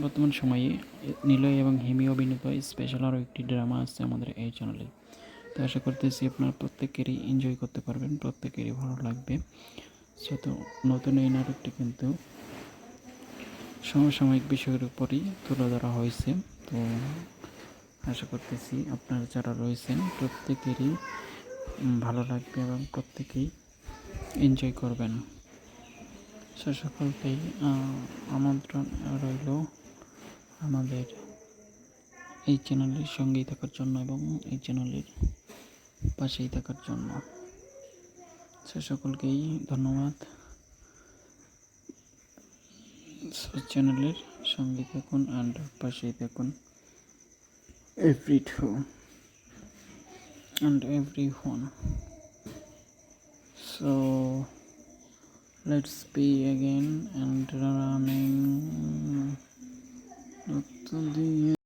বর্তমান সময়ে নিলয় এবং হিমি অভিনীত স্পেশাল আরও একটি ড্রামা আছে আমাদের এই চ্যানেলে তো আশা করতেছি আপনারা প্রত্যেকেরই এনজয় করতে পারবেন, প্রত্যেকেরই ভালো লাগবে। সো তো নতুন এই নাটকটি কিন্তু সমসাময়িক বিষয়ের উপরই তুলে ধরা হয়েছে। তো আশা করতেছি আপনারা যারা রয়েছেন প্রত্যেকেরই ভালো লাগবে এবং প্রত্যেকেই এনজয় করবেন। সে সকলকেই আমন্ত্রণ রইল। আমাদের এই চ্যানেলের সঙ্গেই থাকার জন্য এবং এই চ্যানেলের পাশেই থাকার জন্য। সে সকলকেই ধন্যবাদ। চ্যানেলের সঙ্গে থাকুন অ্যান্ড পাশেই থাকুন। Every two and every one so let's be again and running Candi.